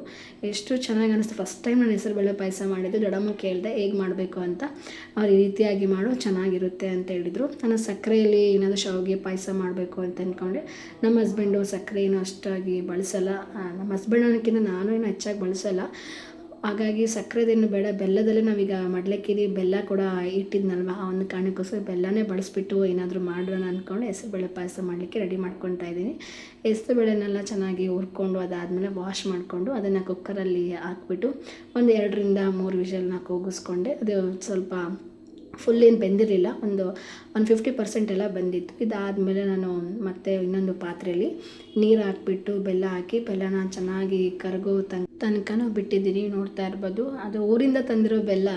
ಎಷ್ಟು ಚೆನ್ನಾಗಿ ಅನಿಸ್ತು. ಫಸ್ಟ್ ಟೈಮ್ ನಾನು ಹೆಸರುಬೇಳೆ ಪಾಯಸ ಮಾಡಿದ್ದು ದೊಡ್ಡಮ್ಮ ಕೇಳಿದೆ ಹೇಗೆ ಮಾಡಬೇಕು ಅಂತ. ಅವ್ರು ಈ ರೀತಿಯಾಗಿ ಮಾಡು ಚೆನ್ನಾಗಿರುತ್ತೆ ಅಂತ ಹೇಳಿದರು. ನಾನು ಸಕ್ಕರೆಯಲ್ಲಿ ಏನಾದರೂ ಶಾವಿಗೆ ಪಾಯಸ ಮಾಡಬೇಕು ಅಂತ ಅಂದ್ಕೊಂಡೆ ನಮ್ಮ ಹಸ್ಬೆಂಡು ಸಕ್ಕರೆ ಏನು ಅಷ್ಟಾಗಿ ಬಳಸಲ್ಲ. ನಮ್ಮ ಹಸ್ಬೆಂಡ್ ಅನ್ನೋಕ್ಕಿಂತ ನಾನು ಏನು ಹೆಚ್ಚಾಗಿ ಬಳಸಲ್ಲ. ಹಾಗಾಗಿ ಸಕ್ಕರೆದೇನು ಬೇಡ, ಬೆಲ್ಲದಲ್ಲೇ ನಾವೀಗ ಮಡ್ಲಕ್ಕಿರಿ ಬೆಲ್ಲ ಕೂಡ ಇಟ್ಟಿದ್ನಲ್ವ, ಆ ಒಂದು ಕಾರಣಕ್ಕೋಸ್ಕರ ಬೆಲ್ಲನೇ ಬಳಸ್ಬಿಟ್ಟು ಏನಾದರೂ ಮಾಡೋಣ ಅಂದ್ಕೊಂಡು ಹೆಸರುಬೇಳೆ ಪಾಯಸ ಮಾಡಲಿಕ್ಕೆ ರೆಡಿ ಮಾಡ್ಕೊತಾ ಇದ್ದೀನಿ. ಹೆಸರುಬೇಳೆನೆಲ್ಲ ಚೆನ್ನಾಗಿ ಹುರ್ಕೊಂಡು ಅದಾದಮೇಲೆ ವಾಶ್ ಮಾಡಿಕೊಂಡು ಅದನ್ನು ಕುಕ್ಕರಲ್ಲಿ ಹಾಕ್ಬಿಟ್ಟು ಒಂದು ಎರಡರಿಂದ ಮೂರು ವಿಷಲ್ನ ಕೂಗಿಸ್ಕೊಂಡೆ. ಅದು ಸ್ವಲ್ಪ ಫುಲ್ ಏನು ಬೆಂದಿರಲಿಲ್ಲ. ಒಂದು ಒಂದು ಫಿಫ್ಟಿ ಪರ್ಸೆಂಟ್ ಎಲ್ಲ ಬಂದಿತ್ತು. ಇದಾದಮೇಲೆ ನಾನು ಮತ್ತೆ ಇನ್ನೊಂದು ಪಾತ್ರೆಯಲ್ಲಿ ನೀರು ಹಾಕ್ಬಿಟ್ಟು ಬೆಲ್ಲ ಹಾಕಿ, ಬೆಲ್ಲನ ಚೆನ್ನಾಗಿ ಕರಗೋ ತನ್, ತನಕನೂ ಬಿಟ್ಟಿದ್ದೀನಿ. ನೋಡ್ತಾ ಇರ್ಬೋದು. ಅದು ಊರಿಂದ ತಂದಿರೋ ಬೆಲ್ಲ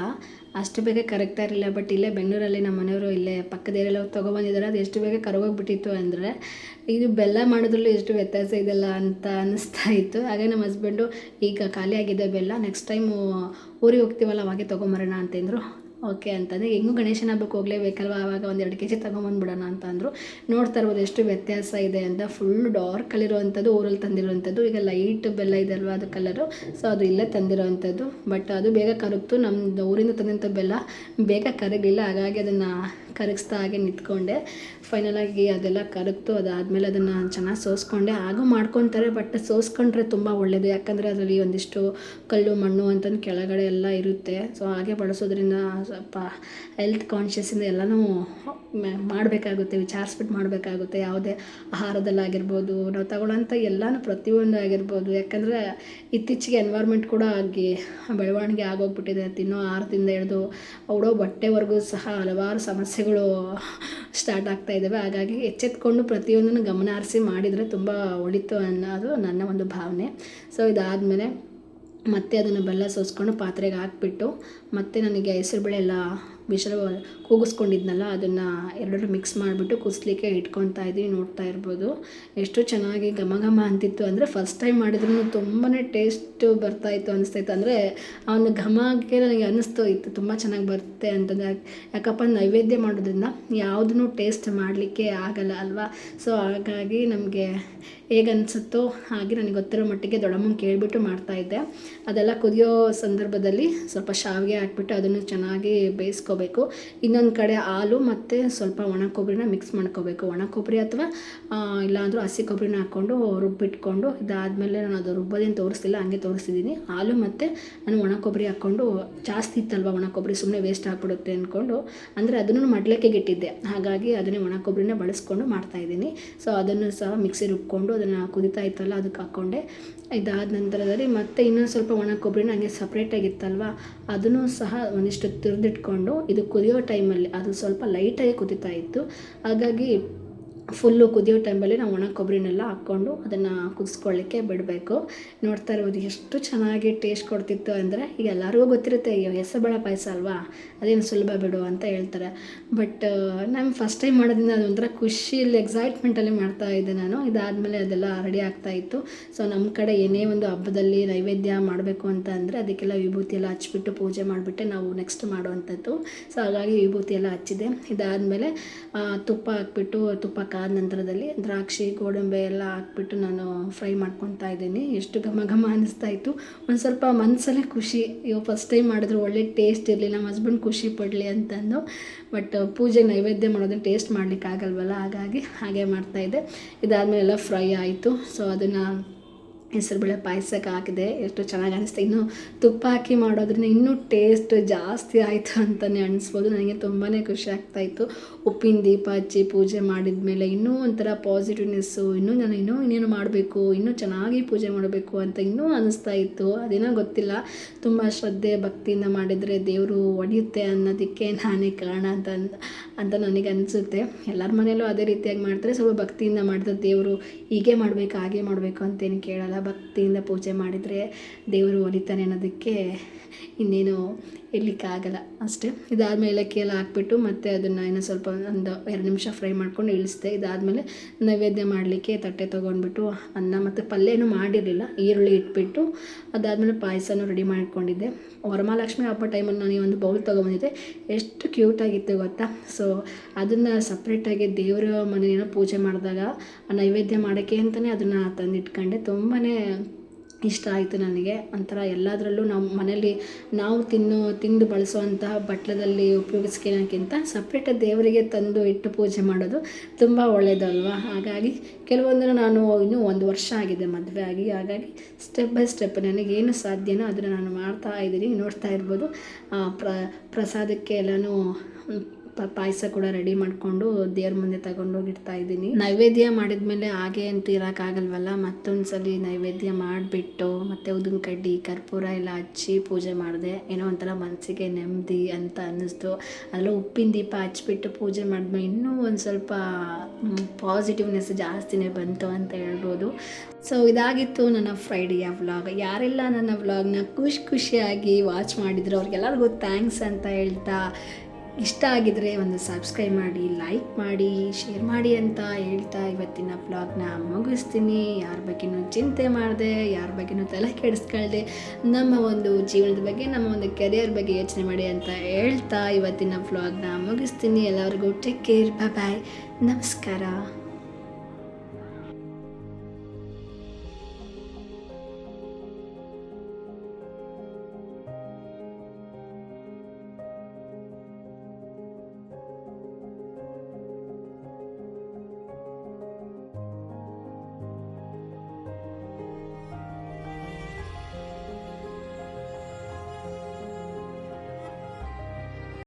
ಅಷ್ಟು ಬೇಗ ಕರಗ್ತಾ ಇರಲಿಲ್ಲ. ಬಟ್ ಇಲ್ಲೇ ಬೆಂಗಳೂರಲ್ಲಿ ನಮ್ಮ ಮನೆಯವರು ಇಲ್ಲೇ ಪಕ್ಕದ ಏರಿಯಲ್ಲಿ ಹೋಗಿ ತೊಗೊಬಂದಿದ್ದಾರೆ ಅದು ಎಷ್ಟು ಬೇಗ ಕರಗೋಗ್ಬಿಟ್ಟಿತ್ತು ಅಂದರೆ, ಇದು ಬೆಲ್ಲ ಮಾಡೋದ್ರಲ್ಲೂ ಎಷ್ಟು ವ್ಯತ್ಯಾಸ ಇದೆಲ್ಲ ಅಂತ ಅನ್ನಿಸ್ತಾ ಇತ್ತು. ಹಾಗೆ ನಮ್ಮ ಹಸ್ಬೆಂಡು ಈಗ ಖಾಲಿ ಆಗಿದೆ ಬೆಲ್ಲ ನೆಕ್ಸ್ಟ್ ಟೈಮು ಊರಿಗೆ ಹೋಗ್ತೀವಲ್ಲ, ಅವಾಗೆ ತೊಗೊಂಬರೋಣ ಅಂತಂದರು ಓಕೆ ಅಂತಂದರೆ ಹೆಂಗೂ ಗಣೇಶನ ಹಬ್ಬಕ್ಕೆ ಹೋಗ್ಲೇಬೇಕಲ್ವ? ಆವಾಗ ಒಂದು ಎರಡು ಕೆ ಜಿ ತೊಗೊಂಬಂದ್ಬಿಡೋಣ ಅಂತ ಅಂದರು. ನೋಡ್ತಾ ಇರ್ಬೋದು ಎಷ್ಟು ವ್ಯತ್ಯಾಸ ಇದೆ ಅಂತ. ಫುಲ್ ಡಾರ್ಕ್ ಕಲಿರುವಂಥದ್ದು ಊರಲ್ಲಿ ತಂದಿರುವಂಥದ್ದು ಈಗ ಲೈಟ್ ಬೆಲ್ಲ ಇದೆ ಅಲ್ವಾ ಅದು ಕಲರು ಸೊ ಅದು ಇಲ್ಲೇ ತಂದಿರುವಂಥದ್ದು ಬಟ್ ಅದು ಬೇಗ ಕರಗ್ತು. ನಮ್ಮದು ಊರಿಂದ ತಂದಂಥ ಬೆಲ್ಲ ಬೇಗ ಕರಗಲಿಲ್ಲ. ಹಾಗಾಗಿ ಅದನ್ನು ಕರಗಿಸ್ತಾ ಹಾಗೆ ನಿಂತ್ಕೊಂಡೆ. ಫೈನಲಾಗಿ ಅದೆಲ್ಲ ಕರಗ್ತು, ಅದಾದಮೇಲೆ ಅದನ್ನು ಚೆನ್ನಾಗಿ ಸೋಸ್ಕೊಂಡೆ. ಹಾಗೂ ಮಾಡ್ಕೊತಾರೆ ಬಟ್ ಸೋಸ್ಕೊಂಡ್ರೆ ತುಂಬ ಒಳ್ಳೆಯದು ಯಾಕಂದರೆ ಅದರಲ್ಲಿ ಒಂದಿಷ್ಟು ಕಲ್ಲು, ಮಣ್ಣು ಅಂತಂದು ಕೆಳಗಡೆ ಎಲ್ಲ ಇರುತ್ತೆ. ಸೊ ಹಾಗೆ ಬಳಸೋದ್ರಿಂದ ಸ್ವಲ್ಪ ಹೆಲ್ತ್ ಕಾನ್ಷಿಯಸ್ಸಿಂದ ಎಲ್ಲನೂ ಮಾಡಬೇಕಾಗುತ್ತೆ ವಿಚಾರಿಸ್ಬಿಟ್ಟು ಮಾಡಬೇಕಾಗುತ್ತೆ. ಯಾವುದೇ ಆಹಾರದಲ್ಲಾಗಿರ್ಬೋದು, ನಾವು ತಗೊಳ್ಳೋಂಥ ಎಲ್ಲನೂ ಪ್ರತಿಯೊಂದು ಆಗಿರ್ಬೋದು. ಯಾಕಂದರೆ ಇತ್ತೀಚೆಗೆ ಎನ್ವೈರ್ಮೆಂಟ್ ಕೂಡ ಆಗಿ ಬೆಳವಣಿಗೆ ಆಗೋಗ್ಬಿಟ್ಟಿದೆ. ತಿನ್ನೋ ಆಹಾರದಿಂದ ಹಿಡಿದು ಉಡೋ ಬಟ್ಟೆವರೆಗೂ ಸಹ ಹಲವಾರು ಸಮಸ್ಯೆಗಳು ಸ್ಟಾರ್ಟ್ ಆಗ್ತಾ ಇದ್ದಾವೆ ಹಾಗಾಗಿ ಎಚ್ಚೆತ್ಕೊಂಡು ಪ್ರತಿಯೊಂದನ್ನು ಗಮನ ಹರಿಸಿ ಮಾಡಿದರೆ ತುಂಬ ಒಳಿತು ಅನ್ನೋದು ನನ್ನ ಒಂದು ಭಾವನೆ. ಸೊ ಇದಾದಮೇಲೆ ಮತ್ತೆ ಅದನ್ನು ಬೆಲ್ಲ ಸೋಸ್ಕೊಂಡು ಪಾತ್ರೆಗೆ ಹಾಕ್ಬಿಟ್ಟು ಮತ್ತೆ ನನಗೆ ಹೆಸರುಬೇಳೆ ವಿಷಲ್ ಕೂಗಿಸ್ಕೊಂಡಿದ್ನಲ್ಲ, ಅದನ್ನು ಎರಡರೂ ಮಿಕ್ಸ್ ಮಾಡಿಬಿಟ್ಟು ಕುಸಲಿಕ್ಕೆ ಇಟ್ಕೊತಾ ಇದ್ದೀವಿ ನೋಡ್ತಾ ಇರ್ಬೋದು. ಎಷ್ಟು ಚೆನ್ನಾಗಿ ಘಮ ಘಮ ಅಂತಿತ್ತು. ಅಂದರೆ ಫಸ್ಟ್ ಟೈಮ್ ಮಾಡಿದ್ರೂ ತುಂಬಾ ಟೇಸ್ಟು ಬರ್ತಾಯಿತ್ತು ಅನಿಸ್ತಾಯಿತ್ತು ಅಂದರೆ ಒಂದು ಘಮಕ್ಕೆ ನನಗೆ ಅನ್ನಿಸ್ತು ಇತ್ತು ತುಂಬ ಚೆನ್ನಾಗಿ ಬರುತ್ತೆ ಅಂತಂದರೆ. ಯಾಕಪ್ಪ, ನೈವೇದ್ಯ ಮಾಡೋದ್ರಿಂದ ಯಾವುದನ್ನು ಟೇಸ್ಟ್ ಮಾಡಲಿಕ್ಕೆ ಆಗಲ್ಲ ಅಲ್ವಾ? ಸೊ ಹಾಗಾಗಿ ನಮಗೆ ಹೇಗೆ ಅನಿಸುತ್ತೋ ಹಾಗೆ ನನಗೆ ಗೊತ್ತಿರೋ ಮಟ್ಟಿಗೆ ದೊಡ್ಡಮ್ಮನ ಕೇಳಿಬಿಟ್ಟು ಮಾಡ್ತಾಯಿದ್ದೆ ಅದೆಲ್ಲ ಕುದಿಯೋ ಸಂದರ್ಭದಲ್ಲಿ ಸ್ವಲ್ಪ ಶಾವಿಗೆ ಹಾಕ್ಬಿಟ್ಟು ಅದನ್ನು ಚೆನ್ನಾಗಿ ಬೇಯಿಸ್ಕೋಬೇಕು ಇನ್ನೊಂದು ಕಡೆ ಹಾಲು ಮತ್ತು ಸ್ವಲ್ಪ ಒಣ ಕೊಬ್ಬರಿನ ಮಿಕ್ಸ್ ಮಾಡ್ಕೋಬೇಕು. ಒಣ ಕೊಬ್ಬರಿ ಅಥವಾ ಇಲ್ಲಾಂದರೂ ಹಸಿ ಕೊಬ್ಬರಿನ ಹಾಕ್ಕೊಂಡು ರುಬ್ಬಿಟ್ಕೊಂಡು ಇದಾದಮೇಲೆ ನಾನು ಅದು ರುಬ್ಬೋದೇನು ತೋರಿಸ್ತಿಲ್ಲ, ಹಂಗೆ ತೋರಿಸ್ತಿದ್ದೀನಿ. ಹಾಲು ಮತ್ತು ನಾನು ಒಣ ಕೊಬ್ಬರಿ ಹಾಕ್ಕೊಂಡು ಜಾಸ್ತಿ ಇತ್ತಲ್ವ ಒಣ ಕೊಬ್ಬರಿ ಸುಮ್ಮನೆ ವೇಸ್ಟ್ ಆಗಿಬಿಡುತ್ತೆ ಅಂದ್ಕೊಂಡು ಅಂದರೆ ಅದನ್ನು ಮಡ್ಲಕ್ಕೆ ಇಟ್ಟಿದ್ದೆ. ಹಾಗಾಗಿ ಅದನ್ನೇ ಒಣ ಕೊಬ್ಬರಿನ ಬಳಸ್ಕೊಂಡು ಮಾಡ್ತಾಯಿದ್ದೀನಿ ಸೊ ಅದನ್ನು ಸಹ ಮಿಕ್ಸಿ ರುಬ್ಕೊಂಡು ಅದನ್ನು ಕುದಿತಾ ಇತ್ತಲ್ಲ, ಅದಕ್ಕೆ ಹಾಕ್ಕೊಂಡೆ ಇದಾದ ನಂತರದಲ್ಲಿ ಮತ್ತೆ ಇನ್ನೊಂದು ಸ್ವಲ್ಪ ಒಣ ಕೊಬ್ಬರಿನ ಹಂಗೆ ಸಪ್ರೇಟಾಗಿತ್ತಲ್ವ ಅದನ್ನು ಸಹ ಒಂದಿಷ್ಟು ತುರಿದಿಟ್ಕೊಂಡು ಇದು ಕುದಿಯೋ ಟೈಮಲ್ಲಿ ಅದು ಸ್ವಲ್ಪ ಲೈಟಾಗಿ ಕುದಿತಾ ಇತ್ತು. ಹಾಗಾಗಿ ಫುಲ್ಲು ಕುದಿಯೋ ಟೈಮಲ್ಲಿ ನಾವು ಒಣ ಕೊಬ್ಬರಿನೆಲ್ಲ ಹಾಕ್ಕೊಂಡು ಅದನ್ನು ಕುದಿಸ್ಕೊಳ್ಳಿಕ್ಕೆ ಬಿಡಬೇಕು. ನೋಡ್ತಾ ಇರ್ಬೋದು ಎಷ್ಟು ಚೆನ್ನಾಗಿ ಟೇಸ್ಟ್ ಕೊಡ್ತಿತ್ತು ಅಂದರೆ ಈಗ ಎಲ್ಲರಿಗೂ ಗೊತ್ತಿರುತ್ತೆ, ಅಯ್ಯೋ, ಹೆಸರುಬೇಳೆ ಪಾಯಸ ಅಲ್ವಾ? ಅದೇನು ಸುಲಭ ಬಿಡು ಅಂತ ಹೇಳ್ತಾರೆ. ಬಟ್, ನಾನು ಫಸ್ಟ್ ಟೈಮ್ ಮಾಡೋದ್ರಿಂದ ಅದೊಂಥರ ಖುಷಿಯಲ್ಲಿ ಎಕ್ಸೈಟ್ಮೆಂಟಲ್ಲಿ ಮಾಡ್ತಾ ಇದ್ದೆ ನಾನು. ಇದಾದಮೇಲೆ ಅದೆಲ್ಲ ರೆಡಿ ಆಗ್ತಾ ಇತ್ತು. ಸೊ, ನಮ್ಮ ಕಡೆ ಏನೇ ಒಂದು ಹಬ್ಬದಲ್ಲಿ ನೈವೇದ್ಯ ಮಾಡಬೇಕು ಅಂತ ಅಂದರೆ ಅದಕ್ಕೆಲ್ಲ ವಿಭೂತಿ ಎಲ್ಲ ಹಚ್ಬಿಟ್ಟು ಪೂಜೆ ಮಾಡಿಬಿಟ್ಟೆ ನಾವು ನೆಕ್ಸ್ಟ್ ಮಾಡುವಂಥದ್ದು. ಸೊ, ಹಾಗಾಗಿ ವಿಭೂತಿ ಎಲ್ಲ ಹಚ್ಚಿದೆ. ಇದಾದಮೇಲೆ ತುಪ್ಪ ಹಾಕ್ಬಿಟ್ಟು, ತುಪ್ಪ ಕಾದ ನಂತರದಲ್ಲಿ ದ್ರಾಕ್ಷಿ, ಗೋಡಂಬಿ ಎಲ್ಲ ಹಾಕ್ಬಿಟ್ಟು ನಾನು ಫ್ರೈ ಮಾಡ್ಕೊತಾ ಇದ್ದೀನಿ. ಎಷ್ಟು ಘಮ ಘಮ ಅನ್ನಿಸ್ತಾ ಇತ್ತು. ಒಂದು ಸ್ವಲ್ಪ ಮನಸ್ಸಲ್ಲೇ ಖುಷಿ. ಅಯ್ಯೋ ಫಸ್ಟ್ ಟೈಮ್ ಮಾಡಿದ್ರು, ಒಳ್ಳೆ ಟೇಸ್ಟ್ ಇರಲಿ ನಮ್ಮ ಹಸ್ಬೆಂಡ್ ಖುಷಿ ಪಡಲಿ ಅಂತಂದು. ಬಟ್ ಪೂಜೆ ನೈವೇದ್ಯ ಮಾಡೋದನ್ನ ಟೇಸ್ಟ್ ಮಾಡ್ಲಿಕ್ಕೆ ಆಗಲ್ವಲ್ಲ ಹಾಗಾಗಿ ಹಾಗೆ ಮಾಡ್ತಾಯಿದ್ದೆ ಇದಾದಮೇಲೆ ಎಲ್ಲ ಫ್ರೈ ಆಯಿತು. ಸೊ ಅದನ್ನು ಹೆಸರುಬೇಳೆ ಪಾಯಸಕ್ಕೆ ಹಾಕಿದೆ. ಎಷ್ಟು ಚೆನ್ನಾಗಿ ಅನಿಸ್ತು ಇನ್ನು ತುಪ್ಪ ಹಾಕಿ ಮಾಡೋದ್ರಿಂದ ಇನ್ನೂ ಟೇಸ್ಟ್ ಜಾಸ್ತಿ ಆಯಿತು ಅಂತಲೇ ಅನಿಸ್ಬೋದು. ನನಗೆ ತುಂಬಾ ಖುಷಿ ಆಗ್ತಾಯಿತ್ತು ಉಪ್ಪಿನ ದೀಪ ಹಚ್ಚಿ ಪೂಜೆ ಮಾಡಿದ ಮೇಲೆ ಇನ್ನೂ ಒಂಥರ ಪಾಸಿಟಿವ್ನೆಸ್ಸು ಇನ್ನೂ ನಾನು ಇನ್ನೂ ಇನ್ನೇನು ಮಾಡಬೇಕು, ಇನ್ನೂ ಚೆನ್ನಾಗಿ ಪೂಜೆ ಮಾಡಬೇಕು ಅಂತ ಇನ್ನೂ ಅನಿಸ್ತಾ ಇತ್ತು. ಅದೇನೋ ಗೊತ್ತಿಲ್ಲ. ತುಂಬ ಶ್ರದ್ಧೆ, ಭಕ್ತಿಯಿಂದ ಮಾಡಿದರೆ ದೇವರು ಒಡೆಯುತ್ತೆ ಅನ್ನೋದಕ್ಕೆ ನಾನೇ ಕಾರಣ ಅಂತ ಅಂತ ನನಗೆ ಅನಿಸುತ್ತೆ. ಎಲ್ಲರ ಮನೆಯಲ್ಲೂ ಅದೇ ರೀತಿಯಾಗಿ ಮಾಡ್ತಾರೆ. ಸ್ವಲ್ಪ ಭಕ್ತಿಯಿಂದ ಮಾಡಿದ್ರೆ ದೇವರು ಹೀಗೆ ಮಾಡಬೇಕು, ಹಾಗೆ ಮಾಡಬೇಕು ಅಂತೇನು ಕೇಳಲ್ಲ. ಭಕ್ತಿಯಿಂದ ಪೂಜೆ ಮಾಡಿದರೆ ದೇವರು ಒಲಿತಾನೆ ಅನ್ನೋದಕ್ಕೆ ಇನ್ನೇನು ಇರಲಿಕ್ಕಾಗಲ್ಲ ಅಷ್ಟೇ. ಇದಾದಮೇಲೆ ಏಲಕ್ಕಿಯೆಲ್ಲ ಹಾಕ್ಬಿಟ್ಟು ಮತ್ತು ಅದನ್ನು ಇನ್ನೂ ಸ್ವಲ್ಪ ಒಂದು ಎರಡು ನಿಮಿಷ ಫ್ರೈ ಮಾಡ್ಕೊಂಡು ಇಳಿಸಿದೆ. ಇದಾದಮೇಲೆ ನೈವೇದ್ಯ ಮಾಡಲಿಕ್ಕೆ ತಟ್ಟೆ ತೊಗೊಂಡ್ಬಿಟ್ಟು ಅನ್ನ ಮತ್ತು ಪಲ್ಯನೂ ಮಾಡಿರಲಿಲ್ಲ. ಈರುಳ್ಳಿ ಇಟ್ಬಿಟ್ಟು ಅದಾದಮೇಲೆ ಪಾಯಸನೂ ರೆಡಿ ಮಾಡ್ಕೊಂಡಿದ್ದೆ. ವರಮಹಾಲಕ್ಷ್ಮಿ ಹಬ್ಬ ಟೈಮಲ್ಲಿ ನಾನು ಒಂದು ಬೌಲ್ ತೊಗೊಂಬಂದಿದ್ದೆ. ಎಷ್ಟು ಕ್ಯೂಟಾಗಿತ್ತು ಗೊತ್ತಾ? ಸೊ ಅದನ್ನು ಸಪ್ರೇಟಾಗಿ ದೇವರ ಮನೆಯನ್ನು ಪೂಜೆ ಮಾಡಿದಾಗ ನೈವೇದ್ಯ ಮಾಡೋಕ್ಕೆ ಅಂತಲೇ ಅದನ್ನು ತಂದಿಟ್ಕೊಂಡೆ. ತುಂಬಾ ಇಷ್ಟ ಆಯಿತು ನನಗೆ. ಒಂಥರ ಎಲ್ಲದರಲ್ಲೂ ನಾವು ಮನೇಲಿ ನಾವು ತಿನ್ನೋ, ತಿಂದು ಬಳಸುವಂತಹ ಬಟ್ಲದಲ್ಲಿ ಉಪಯೋಗಿಸ್ಕೊಳ್ಳೋಕ್ಕಿಂತ ಸಪ್ರೇಟ್ ದೇವರಿಗೆ ತಂದು ಇಟ್ಟು ಪೂಜೆ ಮಾಡೋದು ತುಂಬ ಒಳ್ಳೆಯದಲ್ವಾ ಹಾಗಾಗಿ ಕೆಲವೊಂದನ್ನು ನಾನು ಇನ್ನೂ ಒಂದು ವರ್ಷ ಆಗಿದೆ ಮದುವೆ ಆಗಿ. ಹಾಗಾಗಿ ಸ್ಟೆಪ್ ಬೈ ಸ್ಟೆಪ್ ನನಗೇನು ಸಾಧ್ಯನೋ ಅದನ್ನು ನಾನು ಮಾಡ್ತಾ ಇದ್ದೀನಿ, ನೋಡ್ತಾ ಇರ್ಬೋದು. ಪ್ರ, ಪ್ರಸಾದಕ್ಕೆ ಎಲ್ಲನೂ ಪಾಯಸ ಕೂಡ ರೆಡಿ ಮಾಡಿಕೊಂಡು ದೇವ್ರ ಮುಂದೆ ತಗೊಂಡೋಗಿ ಇಡ್ತಾ ಇದ್ದೀನಿ. ನೈವೇದ್ಯ ಮಾಡಿದ್ಮೇಲೆ ಹಾಗೆ ಅಂತ ಇರೋಕ್ಕಾಗಲ್ವಲ್ಲ ಮತ್ತೊಂದು ಸಲ ನೈವೇದ್ಯ ಮಾಡಿಬಿಟ್ಟು ಮತ್ತೆ ಉದ್ದಿನ ಕಡ್ಡಿ ಕರ್ಪೂರ ಎಲ್ಲ ಹಚ್ಚಿ ಪೂಜೆ ಮಾಡಿದೆ. ಏನೋ ಒಂಥರ ಮನಸ್ಸಿಗೆ ನೆಮ್ಮದಿ ಅಂತ ಅನ್ನಿಸ್ತು. ಅದರಲ್ಲೂ ಉಪ್ಪಿನ ದೀಪ ಹಚ್ಬಿಟ್ಟು ಪೂಜೆ ಮಾಡಿದ್ಮೇಲೆ ಇನ್ನೂ ಒಂದು ಸ್ವಲ್ಪ ಪಾಸಿಟಿವ್ನೆಸ್ ಜಾಸ್ತಿನೇ ಬಂತು ಅಂತ ಹೇಳ್ಬೋದು. ಸೊ ಇದಾಗಿತ್ತು ನನ್ನ ಫ್ರೈಡೆಯ ವ್ಲಾಗ್ ಯಾರೆಲ್ಲ ನನ್ನ ವ್ಲಾಗ್ನ ಖುಷಿ ಖುಷಿಯಾಗಿ ವಾಚ್ ಮಾಡಿದ್ರು, ಅವ್ರಿಗೆಲ್ಲರಿಗೂ ಥ್ಯಾಂಕ್ಸ್ ಅಂತ ಹೇಳ್ತಾ ಇಷ್ಟ ಆಗಿದ್ರೆ ಒಂದು ಸಬ್ಸ್ಕ್ರೈಬ್ ಮಾಡಿ ಲೈಕ್ ಮಾಡಿ ಶೇರ್ ಮಾಡಿ ಅಂತ ಹೇಳ್ತಾ ಇವತ್ತಿನ ಬ್ಲಾಗ್ನ ಮುಗಿಸ್ತೀನಿ. ಯಾರ ಬಗ್ಗೆನೂ ಚಿಂತೆ ಮಾಡಿದೆ, ಯಾರ ಬಗ್ಗೆನೂ ತಲೆ ಕೆಡಿಸ್ಕೊಳ್ದೆ, ನಮ್ಮ ಒಂದು ಜೀವನದ ಬಗ್ಗೆ, ನಮ್ಮ ಒಂದು ಕೆರಿಯರ್ ಬಗ್ಗೆ ಯೋಚನೆ ಮಾಡಿ ಅಂತ ಹೇಳ್ತಾ ಇವತ್ತಿನ ಬ್ಲಾಗ್ನ ಮುಗಿಸ್ತೀನಿ. ಎಲ್ಲರಿಗೂ ಟೇಕ್ ಕೇರ್ ಬಾಯ್ ನಮಸ್ಕಾರ.